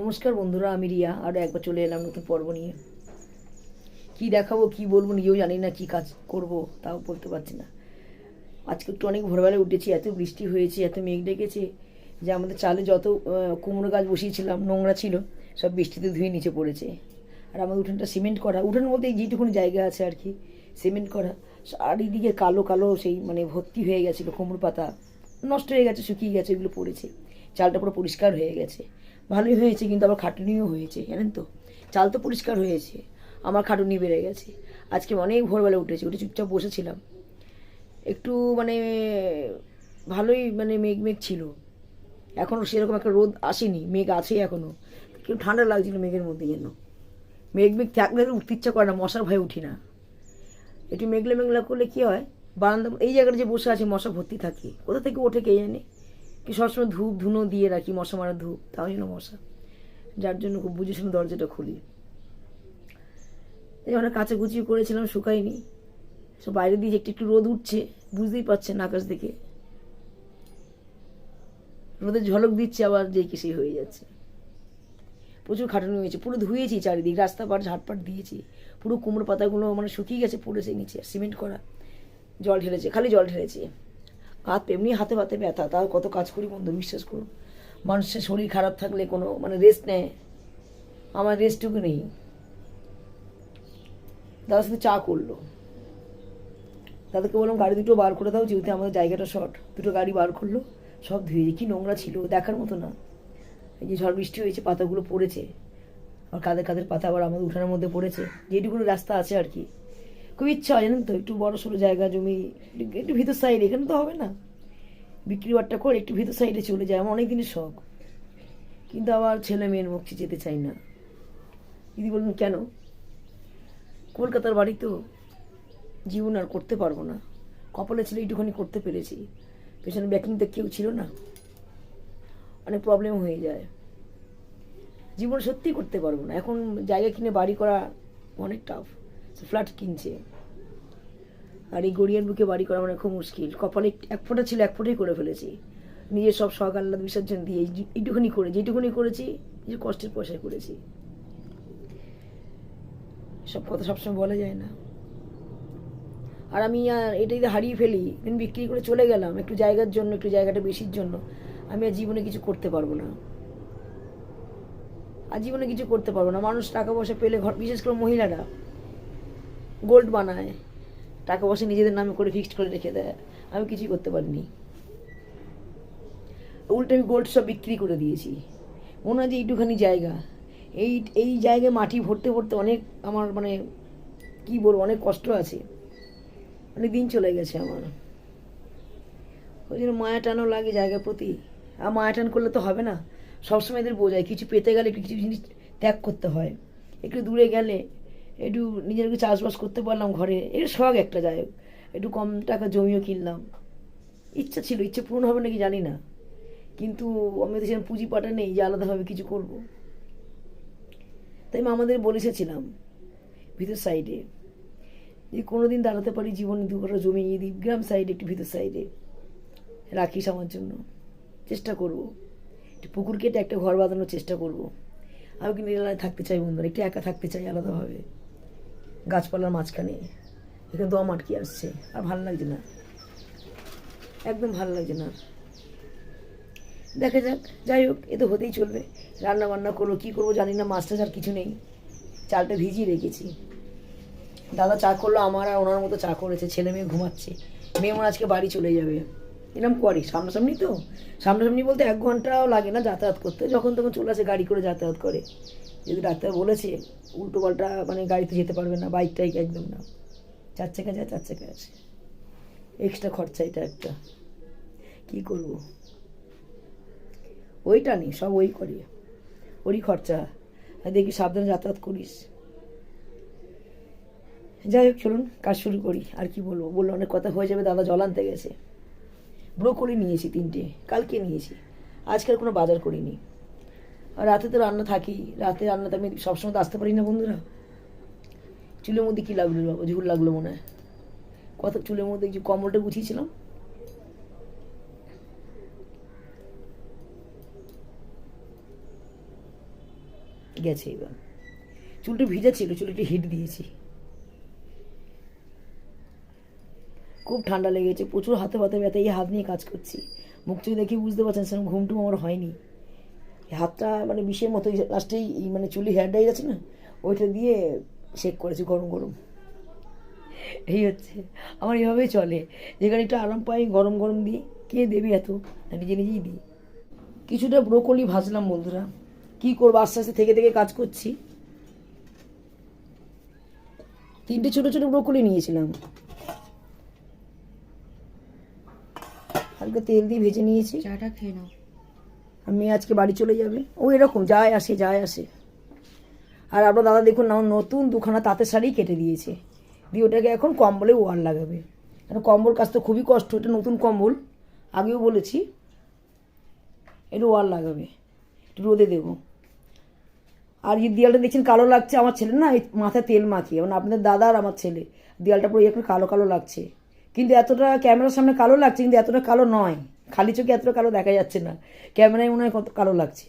নমস্কার বন্ধুরা, আমি রিয়া আরও একবার চলে এলাম নতুন পর্ব নিয়ে। কি দেখাবো, কি বলব নিজেও জানি না কি কাজ করব, তাও বলতে পারছি না। আজকে একটু অনেক ভোরবেলায় উঠেছি, এত বৃষ্টি হয়েছে, এত মেঘ ডেকেছে যে আমাদের চালে যত কুমড়ো গাছ বসিয়েছিলাম, নোংরা ছিল, সব বৃষ্টিতে ধুয়ে নিচে পড়েছে। আর আমাদের উঠানটা সিমেন্ট করা, উঠান বলতে যেটুকুনি জায়গা আছে আর কি, সিমেন্ট করা। চারিদিকে কালো কালো সেই মানে ভর্তি হয়ে গেছিল কুমড়ো পাতা, নষ্ট হয়ে গেছে, শুকিয়ে গেছে, এগুলো পড়েছে। চালটা পুরো পরিষ্কার হয়ে গেছে। ভালোই হয়েছে, কিন্তু আবার খাটুনিও হয়েছে, জানেন তো? চাল তো পরিষ্কার হয়েছে, আমার খাটুনি বেড়ে গেছে। আজকে অনেক ভোরবেলা উঠেছি, উঠে চুপচাপ বসেছিলাম। একটু মানে ভালোই মানে মেঘ মেঘ ছিল। এখনও সেরকম একটা রোদ আসেনি, মেঘ আছে এখনও কিন্তু ঠান্ডা লাগছিল মেঘের মধ্যে যেন। মেঘ মেঘ থাকলে উঠতে ইচ্ছা করে না, মশার ভয়ে উঠি না। একটু মেঘলা মেঘলা করলে কী হয়? বারান্দা, এই জায়গাটা যে বসে আছে মশা ভর্তি থাকে, কোথা থেকে ওঠে কে জানে? সবসময় ধূপ ধুনো দিয়ে রাখি, মশা মারা ধূপ, তাও যেন মশা। যার জন্য খুব বুঝে শুনে দরজাটা খুলি। এই অনেক কাছে গুছিয়ে করেছিলাম, শুকায়নি। সব বাইরে দিয়ে একটু একটু রোদ উঠছে, বুঝতেই পারছেন আকাশ দেখে। রোদের ঝলক দিচ্ছে আবার যে কি সেই হয়ে যাচ্ছে। প্রচুর খাটানো হয়েছে, পুরো ধুয়েছি চারিদিক, রাস্তা পাট ঝাটপাট দিয়েছি। পুরো কুমড়ো পাতাগুলো মানে শুকিয়ে গেছে পড়েছে নিচে, সিমেন্ট করা। জল ঢেলেছে, খালি জল ঢেলেছে। হাত এমনি হাতে হাতে ব্যথা, তাও কত কাজ করি বন্ধু, বিশ্বাস করুন। মানুষের শরীর খারাপ থাকলে কোনো মানে রেস্ট নেয়। আমার রেস্টটুকু নেই। দাদা শুধু চা করল। তাদেরকে বললাম, গাড়ি দুটো বার করে দাও, যেহেতু আমাদের জায়গাটা শর্ট দুটো গাড়ি বার করল। সব ধুয়ে, কি নোংরা ছিল, দেখার মতো না। এই যে ঝড় বৃষ্টি হয়েছে, পাতাগুলো পড়েছে। আর কাদের কাদের পাতা আবার আমাদের উঠানের মধ্যে পড়েছে। যেটুকুনো রাস্তা আছে আর কি। খুব ইচ্ছা হয় জানেন তো, একটু বড় সড়ো জায়গা, জমি, একটু ভিতর সাইডে এখানে তো হবে না। বিক্রি বাট্টা করে একটু ভিতর সাইডে চলে যায়, আমার অনেক শখ। কিন্তু আবার ছেলে মেয়ের মুখে যেতে চাই না। দিদি বলুন কেন? কলকাতার বাড়ি তো জীবন আর করতে পারব না। কপালে ছিল একটুখানি করতে পেরেছি। পেছনে ব্যাকিংতে কেউ ছিল না। অনেক প্রবলেম হয়ে যায়। জীবন সত্যি করতে পারব না। এখন জায়গা কিনে বাড়ি করা অনেক টাফ ফ্ল্যাট কিনছে। আর এই গড়িয়ার বুকে বাড়ি করা মানে খুব মুশকিল। কপালে এক- ফোঁটা ছিল, এক ফোঁটাই করে ফেলেছি। নিজের সব শখ আল্লাহ বিসর্জন দিয়ে এইটুকুনি করে যেটুকুনি করেছি যে কষ্টের পয়সায় করেছি। সব কথা সবসময় বলা যায় না। আর আমি আর এটা যদি হারিয়ে ফেলি। দিন বিক্রি করে চলে গেলাম। একটু জায়গার জন্য, একটু জায়গাটা বেশির জন্য। আমি আর জীবনে কিছু করতে পারব না। আর জীবনে কিছু করতে পারব না। মানুষ টাকা পয়সা পেলে ঘর বিশেষ করে মহিলারা। গোল্ড বানায়। টাকা পয়সা নিজেদের নামে করে ফিক্সড করে রেখে দেয়। আমি কিছুই করতে পারিনি। উল্টে আমি গোল্ড সব বিক্রি করে দিয়েছি। মনে হয় যে এইটুখানি জায়গা। এই এই জায়গায় মাটি ভরতে ভরতে অনেক আমার মানে কি বলব, অনেক কষ্ট আছে। অনেক দিন চলে গেছে আমার। ওই জন্য মায়া টানও লাগে জায়গার প্রতি। আর মায়া টান করলে তো হবে না। সবসময় এদের বোঝায়। কিছু পেতে গেলে কিছু জিনিস ত্যাগ করতে হয়। একটু দূরে গেলে একটু নিজেরকে চাষবাস করতে পারলাম ঘরে। একটু শখ একটা, যাই হোক। একটু কম টাকা জমিও কিনলাম। ইচ্ছা ছিল, ইচ্ছে পূরণ হবে নাকি জানি না। কিন্তু আমি তো সেখানে পুঁজি পাটা নেই, যে আলাদাভাবে কিছু করব। তাই আমি আমাদের বলে এসেছিলাম ভিতর সাইডে যে কোনো দিন দাঁড়াতে পারি জীবনে দু কাটা জমি যদি গ্রাম সাইডে একটু ভিতর সাইডে রাখিস আমার জন্য। চেষ্টা করব। একটু পুকুর কেটে একটা ঘর বাঁধানোর চেষ্টা করব। আমি কিন্তু নিরালায় থাকতে চাই বন্ধুরা? একটু একা থাকতে চাই আলাদাভাবে। গাছপালার মাঝখানে। এখানে দম আটকে আসছে। আর ভালো লাগছে না। একদম ভালো লাগছে না। দেখা যাক। যাই হোক, এ তো হতেই চলবে। রান্না বান্না করব, কী করব জানি না। মাছ টাছ আর কিছু নেই। চালটা ভিজিয়ে রেখেছি। দাদা চা করল, আমার আর ওনার মতো চা করেছে। ছেলে মেয়ে ঘুমাচ্ছে। মেয়ে মনে আজকে বাড়ি চলে যাবে। এরকম করে। সামনাসামনি তো। সামনাসামনি বলতে এক ঘন্টাও লাগে না যাতায়াত করতে। যখন তখন চলে আসে গাড়ি করে যাতায়াত করে। যদি ডাক্তার বলেছে, উল্টো পাল্টা মানে গাড়িতে যেতে পারবে না বাইক টাইক একদম না। চার চাকা যায়, চার চাকা আসে। এক্সট্রা খরচা এটা একটা। কী করব? ওইটা নেই, সব ওই করে। ওরই খরচা। দেখি সাবধানে যাতায়াত করিস। যাই হোক, চলুন, কাজ শুরু করি। আর কি বলব? বলল অনেক কথা হয়ে যাবে, দাদা জল আনতে গেছে। ব্রোকলি নিয়েছি তিনটে, কালকে নিয়েছি। আজকাল কোনো বাজার করিনি। রাতে তো রান্না থাকি রাতে রান্নাতে আমি সবসময় তো আসতে পারি না বন্ধুরা। চুলের মধ্যে কী লাগল বাবা? ঝুল লাগল মনে হয়। কত চুলের মধ্যে যে কম্বলটা গুছিয়েছিলাম। গেছে এবার। চুলটা ভিজা ছিল চুলটা হিট দিয়েছি। খুব ঠান্ডা লেগেছে, প্রচুর হাতে পাতে ব্যথা এই হাত নিয়ে কাজ করছি। মুখ চোখ দেখে বুঝতে পারছেন সেরকম ঘুমটুম আমার হয়নি। হাতটা মানে বিষের মতো লাস্টেই মানে চুলি হেয়ার ডাই আছে না, ওইটা দিয়ে শেক করেছি গরম গরম। এই হচ্ছে, আমার এভাবেই চলে। যেখানে একটু আরাম পাই গরম গরম দিই কে দেবে এত? নিজে নিজেই দিই। কিছুটা ব্রোকলি ভাজলাম বন্ধুরা। কি করব? আস্তে আস্তে থেকে থেকে কাজ করছি। তিনটে ছোটো ছোটো ব্রোকলি নিয়েছিলাম। হালকা তেল দিয়ে ভেজে নিয়েছি। চাটা খেয়ে নাও। মেয়ে আজকে বাড়ি চলে যাবে। ও এরকম, যায়, আসে যায়, আসে। আর আপনার দাদা দেখুন না নতুন দুখানা তাঁতের শাড়ি কেটে দিয়েছে। দিয়ে ওটাকে এখন কম্বলে ওয়ার লাগাবে। কারণ কম্বল কাজ তো খুবই কষ্ট, এটা নতুন কম্বল। আগেও বলেছি একটু ওয়ার লাগাবে। একটু রোদে দেবো। আর এই দেয়ালটা দেখছেন কালো লাগছে, আমার ছেলে না মাথায় তেল মাখিয়ে মানে আপনাদের দাদা আর আমার ছেলে, দেয়ালটা পুরো একটু কালো কালো লাগছে। কিন্তু এতটা ক্যামেরার সামনে কালো লাগছে, কিন্তু এতটা কালো নয়। খালি চোখে এতটা কালো দেখা যাচ্ছে না। ক্যামেরায় মনে হয় কত কালো লাগছে।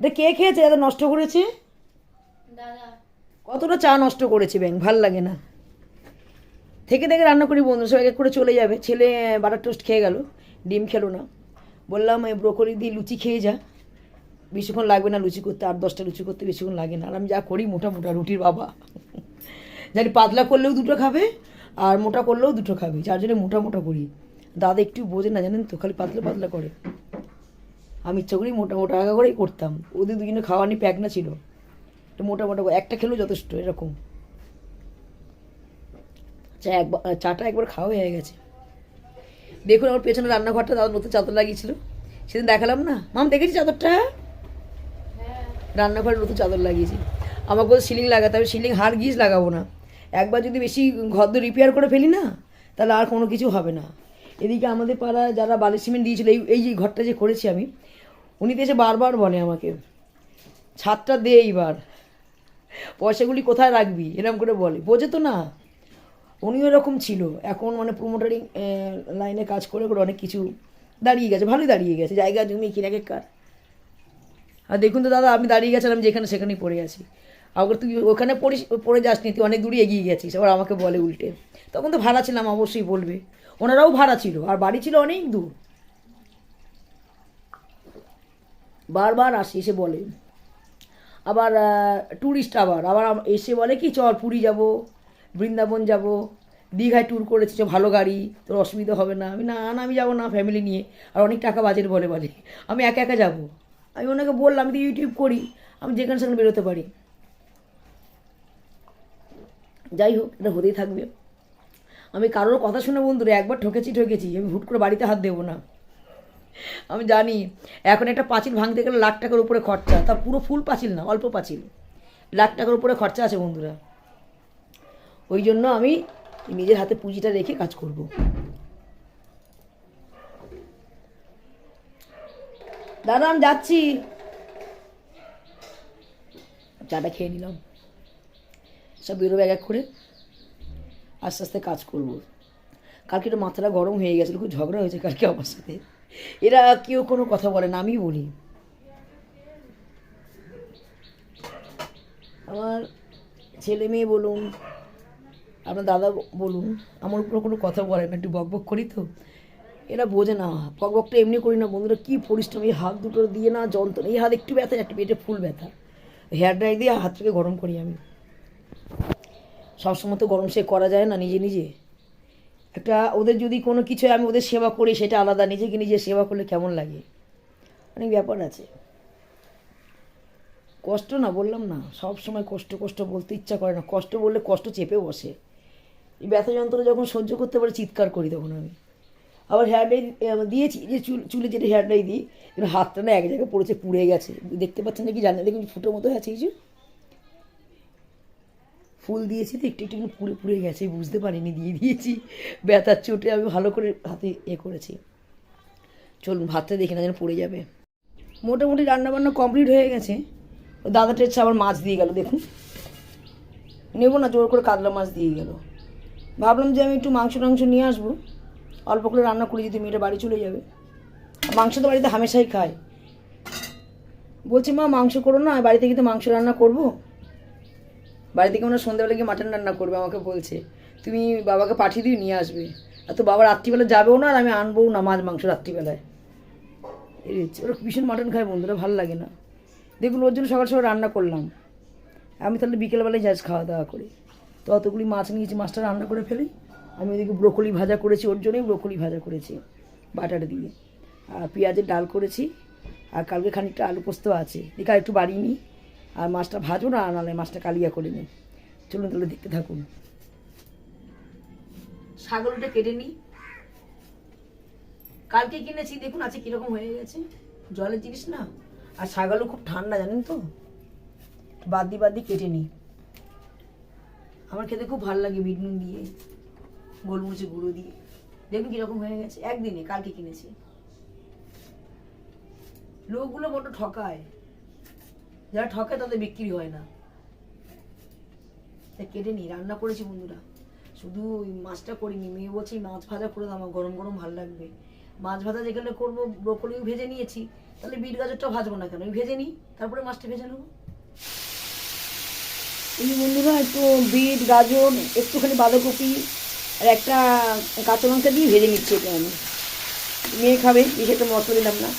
এটা কে খেয়েছে এত নষ্ট করেছে? কতটা চা নষ্ট করেছে ব্যাং ভালো লাগে না। থেকে থেকে রান্না করি বন্ধু সব এক এক করে চলে যাবে। ছেলে বাটার টোস্ট খেয়ে গেল ডিম খেলো না। বললাম এই ব্রোকলি দিয়ে লুচি খেয়ে যা। বেশিক্ষণ লাগবে না লুচি করতে আর দশটা লুচি করতে বেশিক্ষণ লাগে না। আর আমি যা করি মোটা মোটা রুটির বাবা। জানি পাতলা করলেও দুটো খাবে আর মোটা করলেও দুটো খাবে। যার জন্য মোটা মোটা করি। দাদা একটু বোঝে না জানেন তো, খালি পাতলা পাতলা করে। আমি ইচ্ছা করি মোটা মোটা আগা করেই করতাম। ওদের দুজনে খাওয়া নিয়ে প্যাক না ছিল। মোটা মোটা একটা খেলেও যথেষ্ট, এরকম। চা একবার চাটা একবার খাওয়া হয়ে গেছে। দেখুন আমার পেছনে রান্নাঘরটা, দাদা নতুন চাদর লাগিয়েছিল। সেদিন দেখালাম না? মাম দেখেছি চাদরটা? রান্নাঘরে নতুন চাদর লাগিয়েছি। আমাকে সিলিং লাগাতে হবে, সিলিং হার গিজ লাগাবো না। একবার যদি বেশি ঘর রিপেয়ার করে ফেলি না, তাহলে আর কোনো কিছু হবে না। এদিকে আমাদের পাড়া যারা বালি সিমেন্ট দিয়েছিল, এই এই যে ঘরটা যে করেছি আমি, উনি তো এসে বারবার বলে আমাকে, ছাদটা দে এইবার, পয়সাগুলি কোথায় রাখবি? এরকম করে বলে। বোঝে তো না, উনিও এরকম ছিল। এখন মানে প্রোমোটারিং লাইনে কাজ করে করে অনেক কিছু দাঁড়িয়ে গেছে, ভালোই দাঁড়িয়ে গেছে, জায়গা জমি কিনাকে কার আর দেখুন তো দাদা, আমি দাঁড়িয়ে গেছিলাম যেখানে সেখানেই পড়ে আছি। আবার তুই ওখানে পড়িস, পড়ে যাসনি, তুই অনেক দূরে এগিয়ে গেছিস, আবার আমাকে বলে উল্টে। তখন তো ভাড়া ছিলাম, অবশ্যই বলবে। ওনারাও ভাড়া ছিল, আর বাড়ি ছিল অনেক দূর। বারবার আসে, এসে বলে। আবার ট্যুরিস্ট আবার আবার এসে বলে কি, চল পুরী যাব, বৃন্দাবন যাব, দীঘায় ট্যুর করেছি চ ভালো গাড়ি, তোর অসুবিধা হবে না। আমি, না না, আমি যাব না ফ্যামিলি নিয়ে। আর অনেক টাকা বাজেট বলে বলে। আমি একা একা যাব। আমি ওনাকে বললাম, আমি তো ইউটিউব করি, আমি যেখানে সেখানে বেরোতে পারি। যাই হোক, এটা হতেই থাকবে। আমি কারোর কথা শুনে বন্ধুরা একবার ঠকেছি ঠকেছি, আমি হুট করে বাড়িতে হাত দেবো না। আমি জানি, এখন একটা পাঁচিল ভাঙতে গেলে লাখ টাকার উপরে খরচা, তা পুরো ফুল পাঁচিল না, অল্প পাঁচিল। লাখ টাকার উপরে খরচা আছে বন্ধুরা। ওই জন্য আমি নিজের হাতে পুঁজিটা রেখে কাজ করব। দাদা, আমি যাচ্ছি। চাটা খেয়ে নিলাম। সব বেরোবে এক এক করে। আস্তে আস্তে কাজ করব। কালকে একটু মাথাটা গরম হয়ে গেছিল, খুব ঝগড়া হয়েছে কালকে আমার সাথে। এরা কেউ কোনো কথা বলে না আমি বলি। আমার ছেলে মেয়ে বলুন, আপনার দাদা বলুন, আমার উপর কোনো কথা বলে না, একটু বক বক করি তো। এরা বোঝে না, বক বকটা এমনি করি না বন্ধুরা, কী পরিশ্রম, এই হাত দুটো দিয়ে না যন্ত্রণা, এই হাত একটু ব্যথা, একটা পেটে ফুল ব্যথা। হেয়ার ড্রাই দিয়ে হাতটাকে গরম করি আমি। সবসময় তো গরম সে করা যায় না নিজে নিজে। একটা ওদের যদি কোনো কিছু আমি ওদের সেবা করি, সেটা আলাদা। নিজেকে নিজে সেবা করলে কেমন লাগে? অনেক ব্যাপার আছে। কষ্ট না, বললাম না সব সময় কষ্ট কষ্ট বলতে ইচ্ছা করে না। কষ্ট বললে কষ্ট চেপে বসে। এই ব্যথা যন্ত্রণা যখন সহ্য করতে পারে, চিৎকার করি তখন আমি। আবার হেয়ার দিয়েছি, যে চুল চুলে যেটা হেয়ার দিই হাতটা না এক জায়গায় পড়েছে, পুড়ে গেছে। দেখতে পাচ্ছেন না নাকি? জানেন দেখুন, ফুটো মতো আছে যে। ফুল দিয়েছি তো, একটু একটু পুড়ে পুড়ে গেছে, বুঝতে পারিনি, দিয়ে দিয়েছি। ব্যথার চোটে আমি ভালো করে হাতে এ করেছি। চলুন, ভাতটা দেখি না যেন পড়ে যাবে। মোটামুটি রান্নাবান্না কমপ্লিট হয়ে গেছে। দাদাটা হচ্ছে আবার মাছ দিয়ে গেল, দেখুন। নেব না, জোর করে কাতলা মাছ দিয়ে গেল। ভাবলাম যে আমি একটু মাংস টাংস নিয়ে আসব। অল্প করে রান্না করে, যদি মেয়েটা বাড়ি চলে যাবে। মাংস তো বাড়িতে হামেশাই খায়। বলছে, মা, মাংস করো না, বাড়িতে গিয়ে তো মাংস রান্না করব? বাড়ি থেকে মনে সন্ধ্যাবেলা গিয়ে মাটন রান্না করবে? আমাকে বলছে। তুমি বাবাকে পাঠিয়ে দিও, নিয়ে আসবে। আর তো বাবা রাত্রিবেলা যাবেও না, আর আমি আনব না মাছ, মাংস রাত্রিবেলায়। এই ওরা ভীষণ মাটন খায় বন্ধুরা, ভালো লাগে না। দেখুন, ওর জন্য সকাল সকাল রান্না করলাম। আমি তাহলে বিকেলবেলায় যাচ্ছি খাওয়া দাওয়া করে। তো অতগুলি মাছ নিয়েছি, মাছটা রান্না করে ফেলি। আমি ওদিকে ব্রোকলি ভাজা করেছি, ওর জন্যই ব্রোকলি ভাজা করেছি, বাটার দিয়ে। আর পেঁয়াজের ডাল করেছি। আর কালকে খানিকটা আলু পোস্ত আছে। দেখে আর একটু বাড়িয়ে নিই। আর মাছটা ভাজবো না, নাহলে মাছটা কালিয়া করে নিই। চলুন তাহলে দেখতে থাকুন। ছাগলটা কেটে নিই। কালকে কিনেছি, দেখুন আছে কীরকম হয়ে গেছে। জলের জিনিস না, আর ছাগলও খুব ঠান্ডা, জানেন তো? বাদি বাদি কেটে নিই। আমার খেতে খুব ভালো লাগে বিট নুন দিয়ে, গোলমরিচের গুঁড়ো দিয়ে। দেখুন কীরকম হয়ে গেছে। একদিনে কালকে কিনেছি। লোকগুলো বড্ড ঠকায়। যারা ঠকে তাদের বিক্রি হয় না। কেটে নিই রান্না করেছি বন্ধুরা। শুধু ওই মাছটা করিনি, মেয়ে বলছি মাছ ভাজা করে দাও, আমার গরম গরম ভালো লাগবে। মাছ ভাজা যেখানে করব, ব্রোকলিও ভেজে নিয়েছি, তাহলে বিট গাজরটা ভাজবো না কেন? ভেজে নিই, তারপরে মাছটা ভেজে নেব। এই বন্ধুরা, একটু বিট, গাজর, একটুখানি বাঁধাকপি আর একটা কাঁচা লঙ্কা দিয়ে ভেজে নিচ্ছি এটা আমি। মেয়ে খাবে একটা মশলা দিলাম না।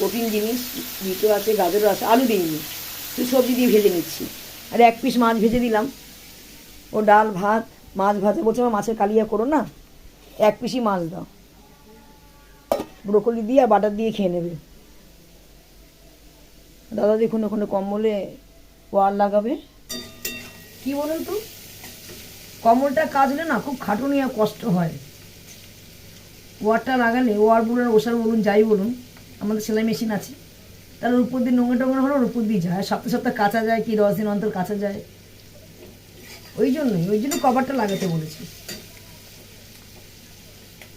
প্রোটিন জিনিস বিটও আছে, গাজরও আছে, আলু দিইনি শুধু সবজি দিয়ে ভেজে নিচ্ছি। আর এক পিস মাছ ভেজে দিলাম। ও ডাল, ভাত, মাছ ভাজা। বলছে আমার মাছের কালিয়া করো না। এক পিসই মাছ দাও। ব্রোকলি দিয়ে আর বাটার দিয়ে খেয়ে নেবে। দাদা দেখুন, ওখানে কম্বলে ওয়ার লাগাবে। কি বলুন তো? কম্বলটা কাজলে না খুব খাটুনি আর কষ্ট হয়। ওয়ারটা লাগালে ওয়ার বলুন ওষার বলুন, যাই বলুন আমাদের সেলাই মেশিন আছে। তাহলে ওর দিয়ে নোংরা টোংরা হলে ওর দিয়ে যায়। সপ্তাহ সপ্তাহ কাঁচা যায় কি, দশ দিন অন্তর কাঁচা যায়। ওই জন্যই, ওই জন্য কভারটা লাগাতে বলেছি।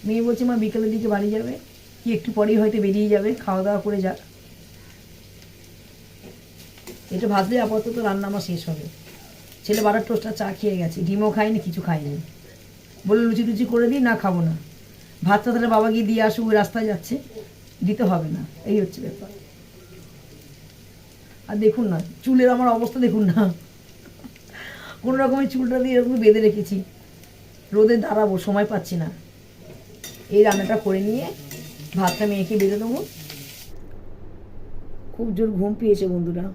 মেয়ে বলছে, মা, বিকেলের দিকে বাড়ি যাবে। কি একটু পরেই হয়তো বেরিয়ে যাবে। খাওয়া দাওয়া করে যাক এটা ভাজলে আপাতত রান্না আমার শেষ হবে। ছেলে বারার টোস্টটা চা খেয়ে গেছে। ডিমও খায়নি, কিছু খায়নি। বলে লুচি টুচি করে দিই, না খাব না। ভাতটা তাহলে বাবা গিয়ে দিয়ে ওই রাস্তায় যাচ্ছে। দিতে হবে না। এই হচ্ছে ব্যাপার। আর দেখুন না, চুলের আমার অবস্থা দেখুন না। কোনো রকমের চুলটা দিয়ে এরকম বেঁধে রেখেছি। রোদে দাঁড়াবো, সময় পাচ্ছি না। এই রান্নাটা করে নিয়ে ভাতটা মেয়েকে বেঁধে দেবো। খুব জোর ঘুম পেয়েছে বন্ধুরা।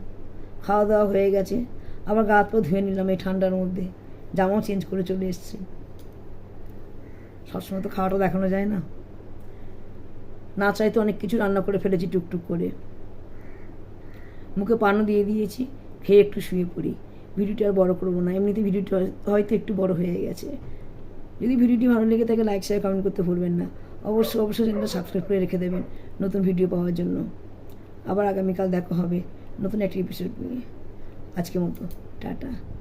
খাওয়া দাওয়া হয়ে গেছে। আবার গা হাত পা ধুয়ে নিলাম এই ঠান্ডার মধ্যে। জামাও চেঞ্জ করে চলে এসেছি। সবসময় তো খাওয়াটা দেখানো যায় না। না চাইতে অনেক কিছু রান্না করে ফেলেছি টুকটুক করে। মুখে পানও দিয়ে দিয়েছি, খেয়ে একটু শুয়ে পড়ি। ভিডিওটি আর বড় করব না, এমনিতে ভিডিওটি হয়- হয়তো একটু বড় হয়ে গেছে। যদি ভিডিওটি ভালো লেগে থাকে লাইক শেয়ার কমেন্ট করতে ভুলবেন না। অবশ্যই অবশ্যই চ্যানেলটা সাবস্ক্রাইব করে রেখে দেবেন নতুন ভিডিও পাওয়ার জন্য। আবার আগামীকাল দেখা হবে নতুন একটি এপিসোড নিয়ে। আজকের মতো, টাটা।